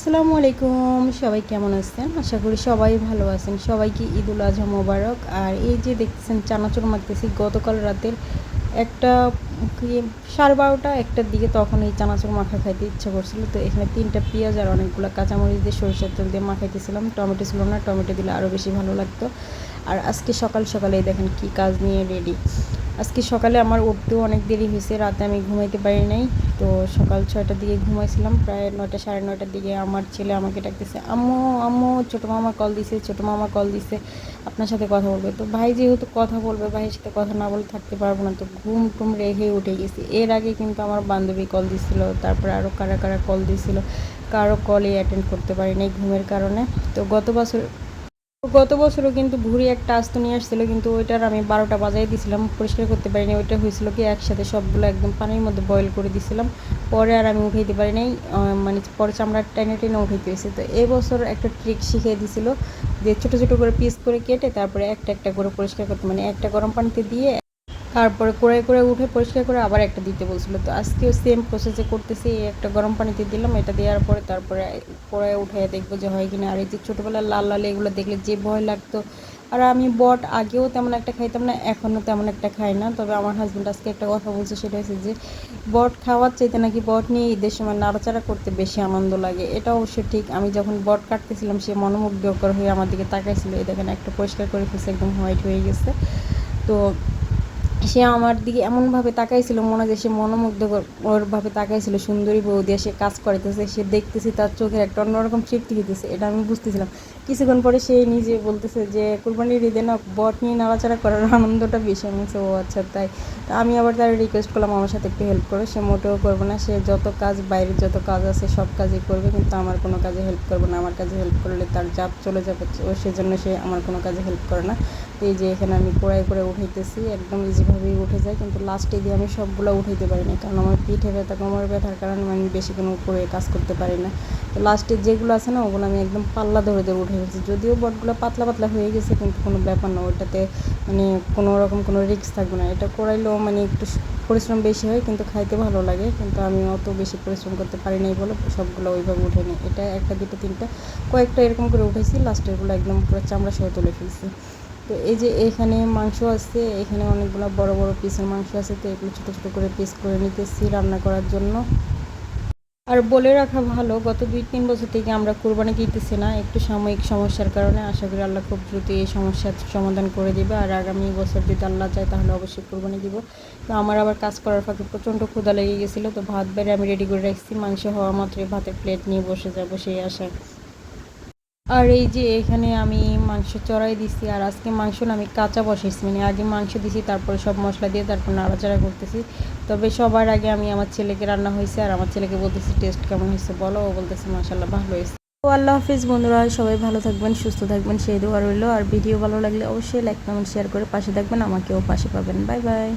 আসসালামু আলাইকুম, সবাই কেমন আছেন? আশা করি সবাই ভালো আছেন। সবাইকে ঈদুল আজহা মোবারক। আর এই যে দেখতেছেন চানাচুর মাখতেছি গতকাল রাতের একটা সাড়ে বারোটা একটার দিকে তখন এই চানাচুর মাখা খাইতে ইচ্ছা করছিল। তো এখানে তিনটা পেঁয়াজ আর অনেকগুলো কাঁচামরিচ দিয়ে সরিষার তেল দিয়ে মাখাইতেছিলাম। টমেটো ছিল না, টমেটো দিলে আরও বেশি ভালো লাগতো। আর আজকে সকাল সকালে দেখেন কি কাজ নিয়ে রেডি। আজকে সকালে আমার উঠতেও অনেক দেরি হয়েছে, রাতে আমি ঘুমাইতে পারি নাই। তো সকাল ছয়টার দিকে ঘুমাইছিলাম, প্রায় নয়টা সাড়ে নয়টার দিকে আমার ছেলে আমাকে ডাকতেছে, আম্মু আম্মু, ছোটো মামা কল দিছে, ছোটো মামা কল দিছে, আপনার সাথে কথা বলবে। তো ভাই যেহেতু কথা বলবে, ভাইয়ের সাথে কথা না বলে থাকতে পারব না, তো ঘুম টুম রেখে উঠে গেছি। এর আগে কিন্তু আমার বান্ধবী কল দিছিল, তারপরে আরও কারা কারা কল দিছিল, কারও কলই অ্যাটেন্ড করতে পারি নাই ঘুমের কারণে। তো গত বছর গত বছরও কিন্তু ভুড়ি একটা আস্ত নিয়ে আসছিল, কিন্তু ওইটার আমি বারোটা বাজাই দিয়েছিলাম পরিষ্কার করতে পারিনি। ওইটা হয়েছিল কি, একসাথে সবগুলো একদম পানির মধ্যে বয়েল করে দিয়েছিলাম পরে আর আমি উঠাইতে পারি নাই মানে পরে চামড়া টেনে টেনে উঠাইতে হয়েছে। তো এবছর একটা ট্রিক শিখিয়ে দিছিল, যে ছোটো ছোটো করে পিস করে কেটে তারপরে একটা একটা করে পরিষ্কার করতে মানে একটা গরম পানিতে দিয়ে তারপরে করে করে উঠে পরিষ্কার করে আবার একটা দিতে বলছিল। তো আজকেও সেম প্রসেসে করতেছি একটা গরম পানিতে দিলাম, এটা দেওয়ার পরে তারপরে পরে উঠে দেখব যে হয় কিনা। আর এই যে ছোটোবেলার লাল লাল এগুলো দেখলে যে ভয় লাগতো। আর আমি বট আগেও তেমন একটা খাইতাম না, এখনও তেমন একটা খাই না। তবে আমার হাজব্যান্ড আজকে একটা কথা বলছে, সেটা হচ্ছে যে বট খাওয়ার চাইতে নাকি বট নিয়ে ঈদের সময় নাড়াচাড়া করতে বেশি আনন্দ লাগে। এটা অবশ্য ঠিক। আমি যখন বট কাটতেছিলাম, সে মনোমুগ্ধকর হয়ে আমার দিকে তাকাইছিল। এই দেখেন, একটা পরিষ্কার করে ফেলছে, একদম হোয়াইট হয়ে গেছে। তো সে আমার দিকে এমনভাবে তাকাইছিল, মনে যে সে মনোমুগ্ধকরভাবে তাকাইছিল, সুন্দরী বউ দিয়ে সে কাজ করাইতেছে, সে দেখতেছি তার চোখের একটা অন্যরকম তৃপ্তি হইতেছে এটা আমি বুঝতেছিলাম। কিছুক্ষণ পরে সে নিজে বলতেছে যে, কোরবানির ঈদে না বট নিয়ে নাড়াচাড়া করার আনন্দটা বেশি। আমি ও আচ্ছা তাই। তা আমি আবার তার রিকোয়েস্ট করলাম, আমার সাথে একটু হেল্প করো, সে মোটেও করবে না, সে যত কাজ, বাইরের যত কাজ আছে, সব কাজই করবে, কিন্তু আমার কোনো কাজে হেল্প করবে না। আমার কাজে হেল্প করলে তার জাপ চলে যাবে ও সেজন্য সে আমার কোনো কাজে হেল্প করে না। এই যে এখানে আমি কোড়াই করে উঠাইতেছি, একদম ইজিভাবেই উঠে যায়, কিন্তু লাস্টে দিয়ে আমি সবগুলো উঠাইতে পারি না কারণ আমার পিঠে ব্যথা, কোমর ব্যথার কারণে আমি বেশি কোনো করে কাজ করতে পারি না। তো লাস্টে যেগুলো আছে না, ওগুলো আমি একদম পাল্লা ধরে ধরে উঠে গেছি। যদিও বটগুলো পাতলা পাতলা হয়ে গেছে, কিন্তু কোনো ব্যাপার না, ওটাতে মানে কোনো রকম কোনো রিস্ক থাকবে না। এটা করাইলেও মানে একটু পরিশ্রম বেশি হয়, কিন্তু খাইতে ভালো লাগে। কিন্তু আমি অত বেশি পরিশ্রম করতে পারি নাই বলে সবগুলো ওইভাবে উঠে নিই। এটা একটা দুটো তিনটা, কয়েকটা এরকম করে উঠেছি লাস্টেরগুলো একদম পুরো চামড়া সহ তুলে ফেলছি। তো এই যে এখানে মাংস আছে, এখানে অনেকগুলো বড় বড় পিসের মাংস আছে, তো এগুলো ছোটো ছোটো করে পিস করে নিতেছি রান্না করার জন্য। আর বলে রাখা ভালো, গত দুই তিন বছর থেকে আমরা কোরবানি দিতেছি না, একটু সাময়িক সমস্যার কারণে আশা করি আল্লাহ খুব দ্রুত এই সমস্যার সমাধান করে দিবে, আর আগামী বছর যদি আল্লাহ চায় তাহলে অবশ্যই কোরবানি দিব। তো আমার আবার কাজ করার ফাঁকে প্রচণ্ড ক্ষুদা লেগে গেছিল, তো ভাত বেড়ে আমি রেডি করে রাখছি, মাংস হওয়া মাত্রই ভাতের প্লেট নিয়ে বসে যাব সেই আশায়। আর এই যে এখানে আমি মাংস চড়াই দিছি, আর আজকে মাংস আমি কাঁচা বসাইছি মানে আগে মাংস দিছি, তারপরে সব মশলা দিয়ে তারপর নাড়াচাড়া করতেছি। তবে সবার আগে আমি আমার ছেলেকে রান্না হয়েছে, আর আমার ছেলেকে বলতেছি টেস্ট কেমন হয়েছে বলো? ও বলতেছে মাসাল্লাহ ভালো হয়েছে। তো আল্লাহ হাফিজ, বন্ধুরা, সবাই ভালো থাকবেন, সুস্থ থাকবেন, সেই দোয়া রইল। আর ভিডিও ভালো লাগলে অবশ্যই লাইক কমেন্ট শেয়ার করে পাশে থাকবেন, আমাকেও পাশে পাবেন। Bye bye